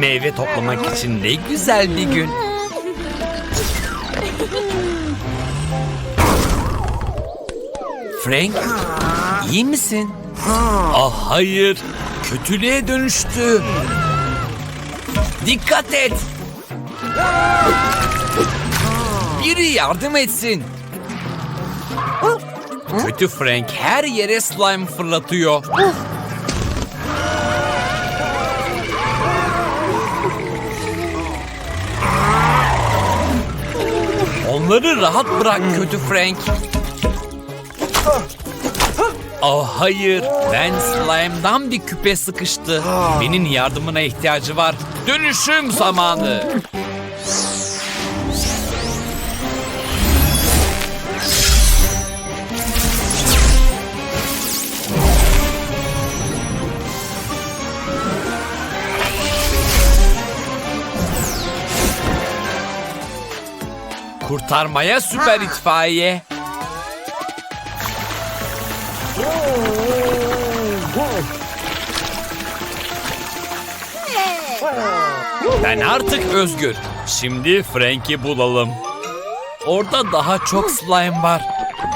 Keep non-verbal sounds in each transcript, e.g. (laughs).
Meyve toplamak için ne güzel bir gün. Frank, iyi misin? Ah hayır, kötülüğe dönüştü. Dikkat et. Biri yardım etsin. Kötü Frank her yere slime fırlatıyor. Onları rahat bırak kötü Frank. Oh hayır, ben slime'dan bir küpe sıkıştı. Benim yardımına ihtiyacı var. Dönüşüm zamanı. Kurtarmaya süper itfaiye. Ben artık özgür. Şimdi Frank'i bulalım. Orada daha çok slime var.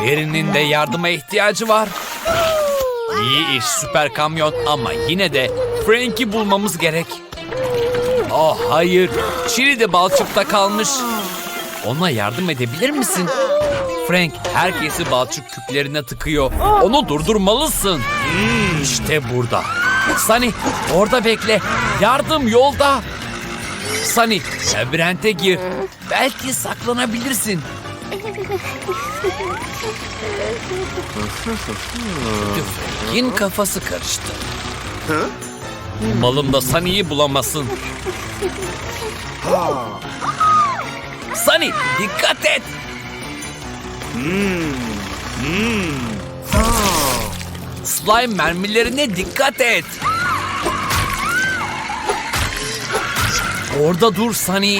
Barry'nin de yardıma ihtiyacı var. İyi iş süper kamyon ama yine de Frank'i bulmamız gerek. Oh hayır, Chili de balçıkta kalmış. Ona yardım edebilir misin? Frank herkesi balçık küplerine tıkıyor. Onu durdurmalısın. İşte burada. Sunny orada bekle. Yardım yolda. Sunny labirente gir. Belki saklanabilirsin. Frank'in kafası karıştı. Malım da Sunny'yi bulamasın. Sunny dikkat et. Slime mermilerine dikkat et. Orada dur Sunny.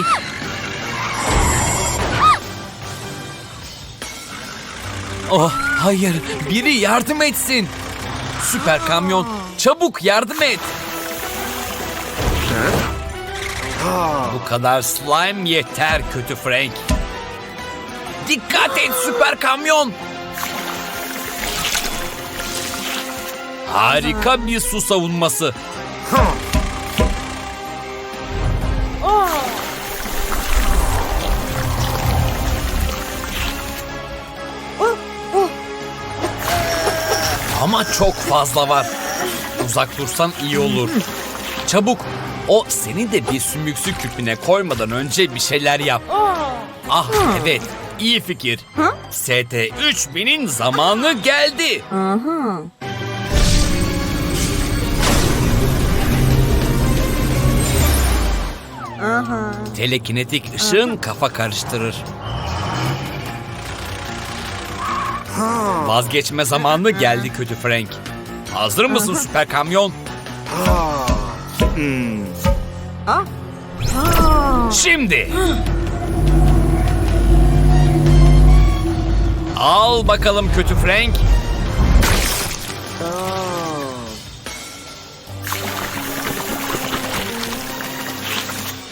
Oh hayır biri yardım etsin. Süper kamyon çabuk yardım et. Bu kadar slime yeter kötü Frank. Dikkat et süper kamyon. Harika bir su savunması. Ama çok fazla var. Uzak dursan iyi olur. Çabuk. O seni de bir sümüksü küpüne koymadan önce bir şeyler yap. Ah evet. iyi fikir. ST 3000'in zamanı geldi. Telekinetik ışığın kafa karıştırır. Vazgeçme zamanı geldi kötü Frank. Hazır mısın süper kamyon? Şimdi. Al bakalım kötü Frank.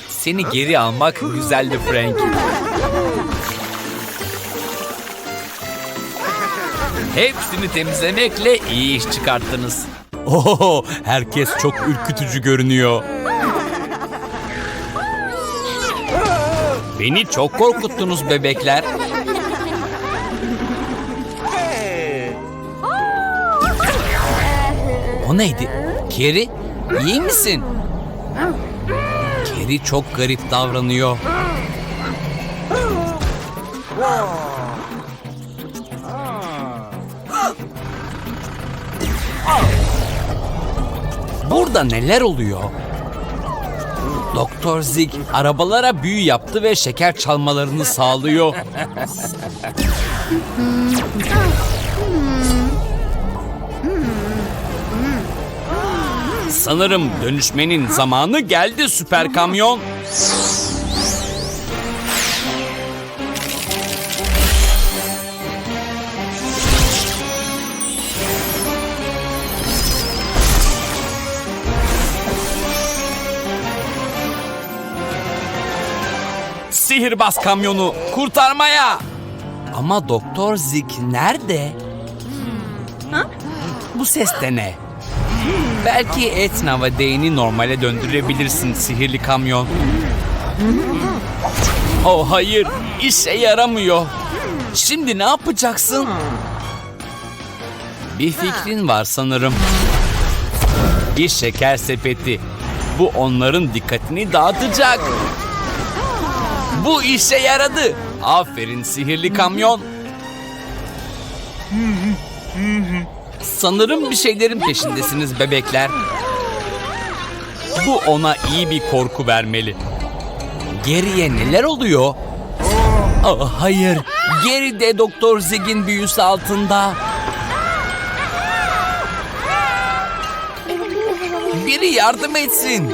Seni geri almak güzeldi Frank. Hepsini temizlemekle iyi iş çıkarttınız. Oho, herkes çok ürkütücü görünüyor. Beni çok korkuttunuz bebekler. O neydi? Keri, iyi misin? Keri çok garip davranıyor. Burada neler oluyor? Doktor Zig arabalara büyü yaptı ve şeker çalmalarını sağlıyor. Sanırım dönüşmenin zamanı geldi süper kamyon. Sihirbaz kamyonu kurtarmaya. Ama Doktor Zik nerede? Bu ses de ne? Belki Etna ve Dane'i normale döndürebilirsin sihirli kamyon. Oh hayır, işe yaramıyor. Şimdi ne yapacaksın? Bir fikrin var sanırım. Bir şeker sepeti. Bu onların dikkatini dağıtacak. Bu işe yaradı. Aferin sihirli kamyon. Sanırım bir şeylerin peşindesiniz bebekler. Bu ona iyi bir korku vermeli. Geriye neler oluyor? Aa, hayır. Geride Doktor Zig'in büyüsü altında. Biri yardım etsin.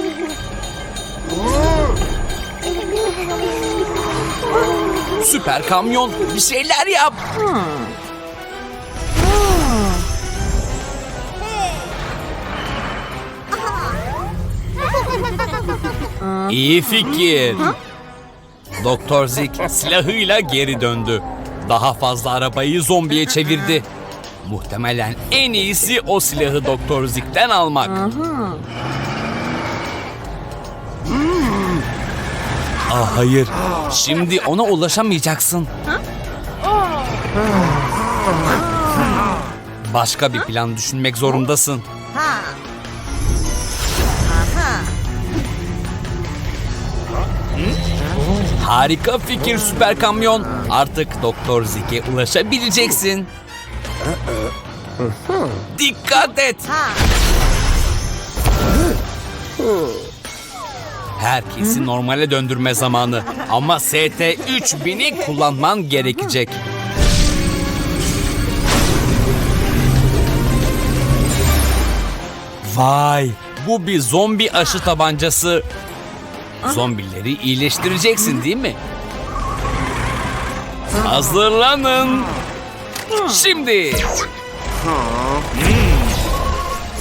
Süper kamyon bir şeyler yap. İyi fikir. Doktor Zik silahıyla geri döndü. Daha fazla arabayı zombiye çevirdi. Muhtemelen en iyisi o silahı Doktor Zik'ten almak. Ah hayır. Şimdi ona ulaşamayacaksın. Başka bir plan düşünmek zorundasın. Harika fikir süper kamyon. Artık Doktor Zik'e ulaşabileceksin. Dikkat et. Herkesi normale döndürme zamanı. Ama ST 3000'i kullanman gerekecek. Vay, bu bir zombi aşı tabancası. Zombileri iyileştireceksin değil mi? Hazırlanın. Şimdi.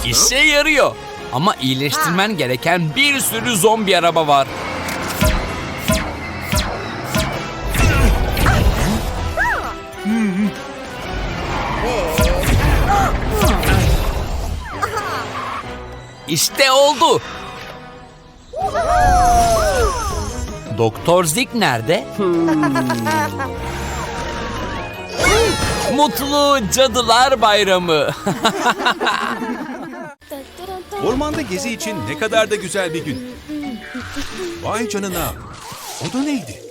İşe yarıyor. Ama iyileştirmen gereken bir sürü zombi araba var. İşte oldu. Doktor Zik nerede? Mutlu Cadılar Bayramı. (laughs) Ormanda gezi için ne kadar da güzel bir gün. Vay canına. O da neydi?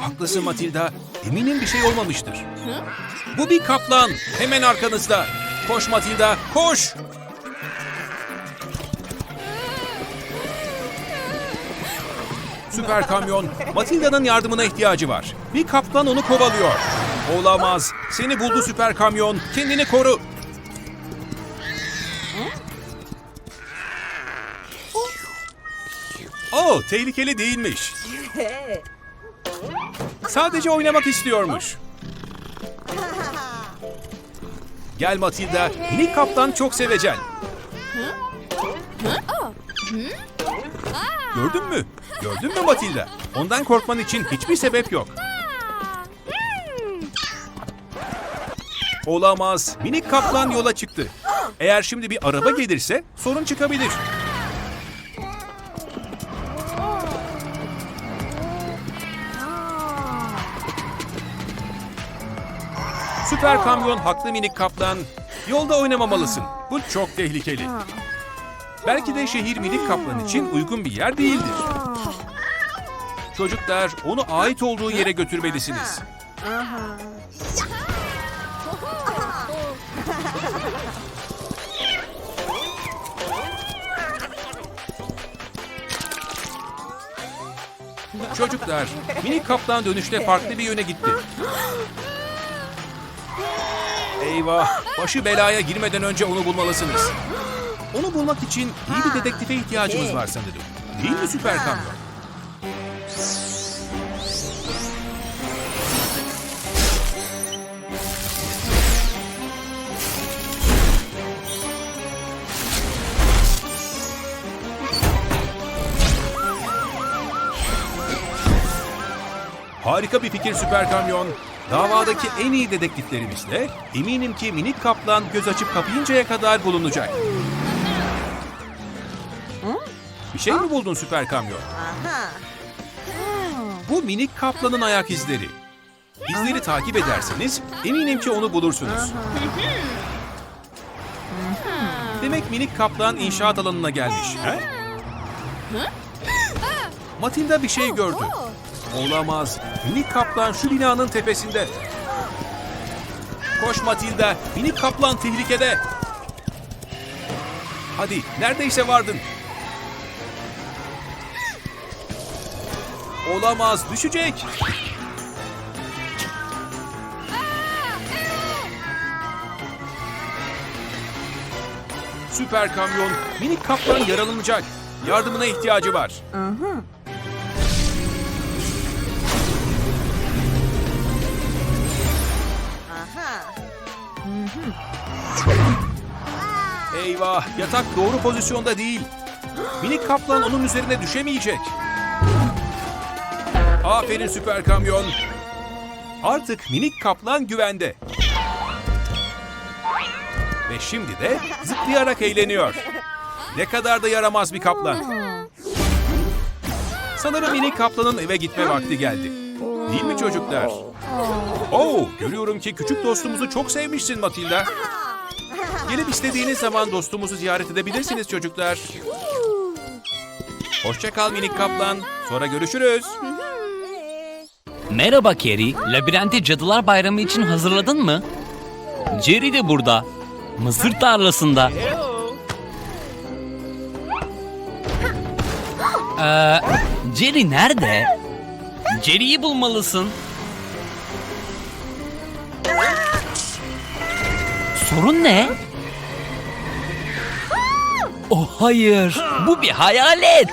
Haklısın Matilda. Eminim bir şey olmamıştır. Bu bir kaplan. Hemen arkanızda. Koş Matilda, koş. Süper kamyon, Matilda'nın yardımına ihtiyacı var. Bir kaplan onu kovalıyor. Olamaz. Seni buldu süper kamyon. Kendini koru. Oh, tehlikeli değilmiş. Sadece oynamak istiyormuş. Gel Matilda, minik kaptan çok sevecen. Gördün mü? Gördün mü Matilda? Ondan korkman için hiçbir sebep yok. Olamaz. Minik kaplan yola çıktı. Eğer şimdi bir araba gelirse sorun çıkabilir. Süper kamyon haklı minik kaplan. Yolda oynamamalısın. Bu çok tehlikeli. Belki de şehir minik kaplan için uygun bir yer değildir. Çocuklar onu ait olduğu yere götürmelisiniz. Çocuklar, minik kaplan dönüşte farklı bir yöne gitti. Eyvah, başı belaya girmeden önce onu bulmalısınız. Onu bulmak için iyi bir dedektife ihtiyacımız şey. var sanırım. Değil mi süper kamyon? Harika bir fikir süper kamyon. Davadaki en iyi dedektiflerimizle eminim ki minik kaplan göz açıp kapayıncaya kadar bulunacak. Bir şey mi buldun Süper Kamyon? Bu minik kaplanın ayak izleri. İzleri takip ederseniz eminim ki onu bulursunuz. Demek minik kaplan inşaat alanına gelmiş. He? Matilda bir şey gördü. Olamaz. Minik kaplan şu binanın tepesinde. Koş Matilda. Minik kaplan tehlikede. Hadi neredeyse vardın. Olamaz. Düşecek. Süper kamyon. Minik kaplan yaralanacak. Yardımına ihtiyacı var. Eyvah, yatak doğru pozisyonda değil. Minik kaplan onun üzerine düşemeyecek. Aferin süper kamyon. Artık minik kaplan güvende. Ve şimdi de zıplayarak eğleniyor. Ne kadar da yaramaz bir kaplan. Sanırım minik kaplanın eve gitme vakti geldi. Değil mi çocuklar? Oo, görüyorum ki küçük dostumuzu çok sevmişsin Matilda. Gelip istediğiniz zaman dostumuzu ziyaret edebilirsiniz çocuklar. Hoşça kal minik kaplan. Sonra görüşürüz. Merhaba Kerry. Labirenti Cadılar Bayramı için hazırladın mı? Jerry de burada. Mısır tarlasında. Ee, Jerry nerede? Jerry'yi bulmalısın. Sorun ne? Oh hayır, bu bir hayalet.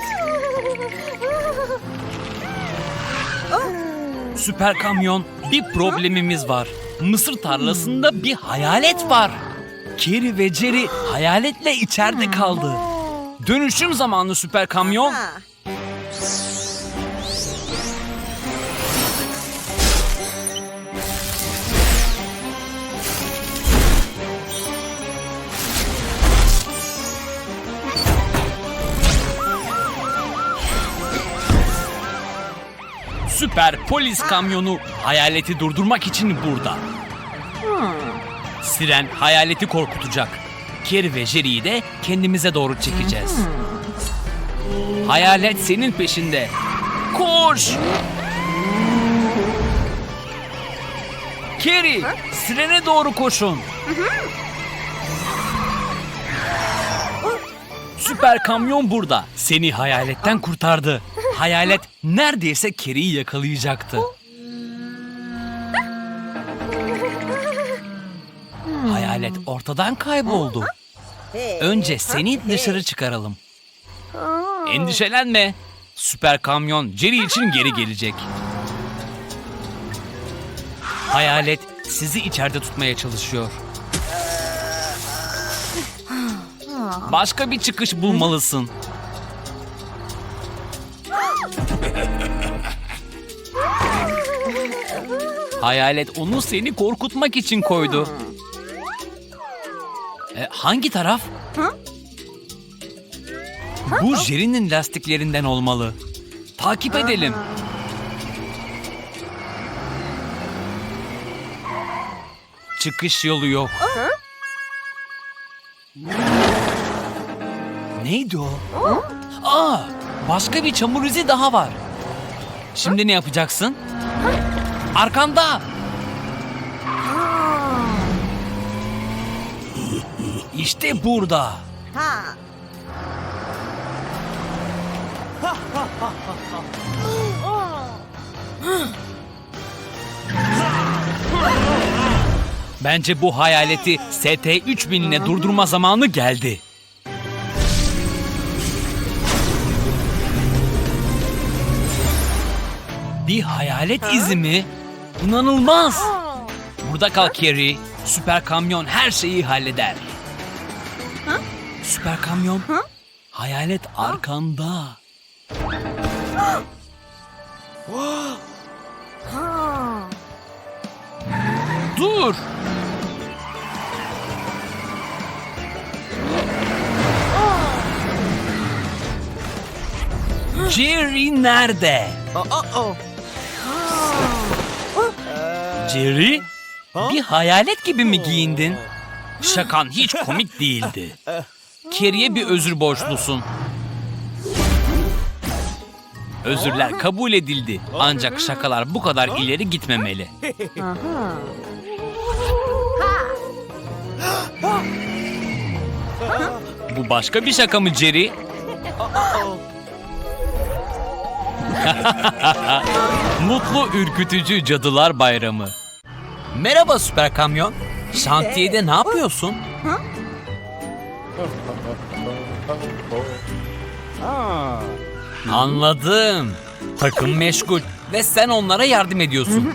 Süper kamyon, bir problemimiz var. Mısır tarlasında bir hayalet var. Kerry ve Jerry hayaletle içeride kaldı. Dönüşüm zamanı süper kamyon. Süper polis kamyonu hayaleti durdurmak için burada. Siren hayaleti korkutacak. Kerry ve Jerry'yi de kendimize doğru çekeceğiz. Hayalet senin peşinde. Koş! Kerry, Siren'e doğru koşun. Süper kamyon burada. Seni hayaletten kurtardı. Hayalet neredeyse Kerry'i yakalayacaktı. Hayalet ortadan kayboldu. Önce seni dışarı çıkaralım. Endişelenme. Süper kamyon Jerry için geri gelecek. Hayalet sizi içeride tutmaya çalışıyor. Başka bir çıkış bulmalısın. Hayalet onu seni korkutmak için koydu. E, hangi taraf? Bu Jerry'nin lastiklerinden olmalı. Takip edelim. Çıkış yolu yok. Neydi o? Aa, başka bir çamur izi daha var. Şimdi ne yapacaksın? Arkanda. İşte burada. Bence bu hayaleti ST-3000 ile durdurma zamanı geldi. Bir hayalet izi mi? İnanılmaz. Burada kal Kerry. Süper kamyon her şeyi halleder. Süper kamyon. Hayalet arkanda. dur. Jerry nerede? Jerry? Bir hayalet gibi mi giyindin? Şakan hiç komik değildi. Carrie'ye bir özür borçlusun. Özürler kabul edildi. Ancak şakalar bu kadar ileri gitmemeli. Bu başka bir şaka mı Jerry? (laughs) Mutlu ürkütücü cadılar bayramı. Merhaba süper kamyon. Şantiyede ne yapıyorsun? Anladım. Takım meşgul ve sen onlara yardım ediyorsun.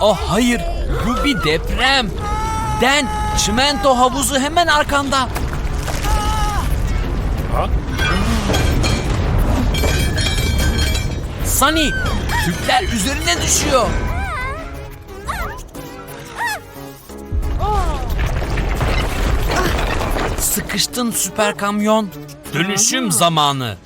Oh hayır, bu bir deprem. Den, çimento havuzu hemen arkanda. Sunny, tüpler üzerine düşüyor. Sıkıştın süper kamyon. Dönüşüm zamanı.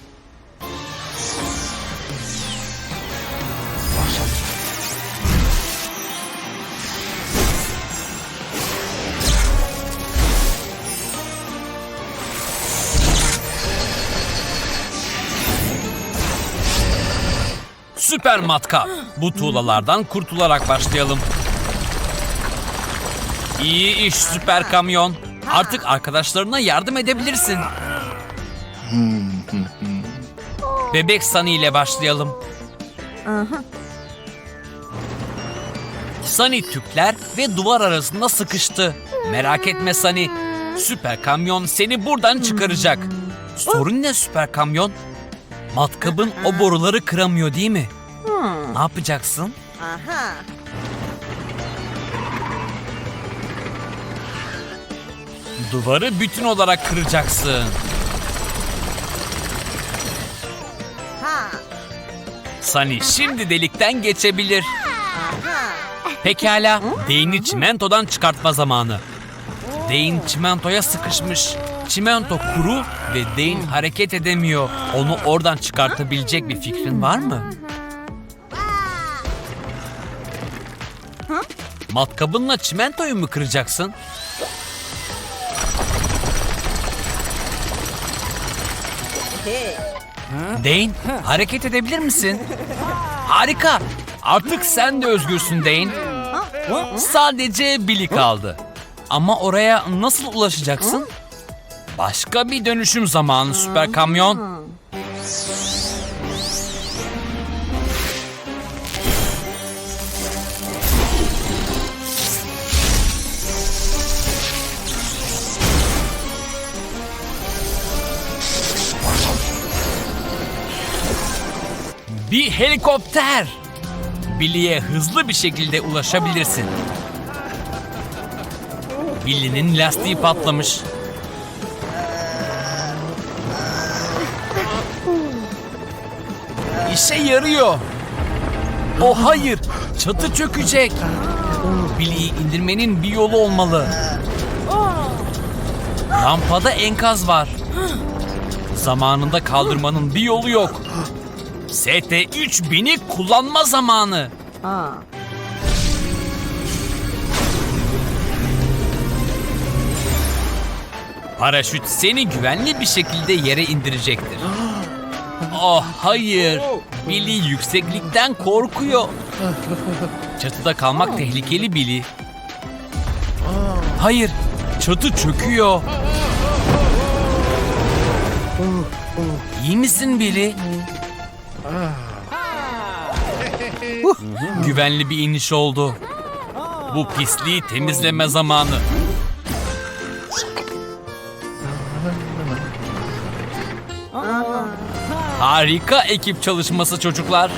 Süper matkap. Bu tuğlalardan kurtularak başlayalım. İyi iş süper kamyon. Artık arkadaşlarına yardım edebilirsin. Bebek Sunny ile başlayalım. Sunny tüpler ve duvar arasında sıkıştı. Merak etme Sunny. Süper kamyon seni buradan çıkaracak. Sorun ne süper kamyon? Matkabın o boruları kıramıyor değil mi? Ne yapacaksın? Aha. Duvarı bütün olarak kıracaksın. Ha. Sunny şimdi delikten geçebilir. Aha. Pekala, Dane'i çimentodan çıkartma zamanı. Dane çimentoya sıkışmış. Çimento kuru ve Dane hareket edemiyor. Onu oradan çıkartabilecek bir fikrin var mı? Matkabınla çimentoyu mu kıracaksın? Dane, hareket edebilir misin? Harika. Artık sen de özgürsün Dane. Sadece Billy kaldı. Ama oraya nasıl ulaşacaksın? Başka bir dönüşüm zamanı süper kamyon. Bir helikopter. Billy'e hızlı bir şekilde ulaşabilirsin. Billy'nin lastiği patlamış. İşe yarıyor. O hayır, çatı çökecek. Billy'yi indirmenin bir yolu olmalı. Lampada enkaz var. Zamanında kaldırmanın bir yolu yok. ST-3000'i kullanma zamanı. Ha. Paraşüt seni güvenli bir şekilde yere indirecektir. Oh hayır. Billy yükseklikten korkuyor. Çatıda kalmak tehlikeli Billy. Hayır. Çatı çöküyor. İyi misin Billy? Güvenli bir iniş oldu. Bu pisliği temizleme zamanı. Harika ekip çalışması çocuklar.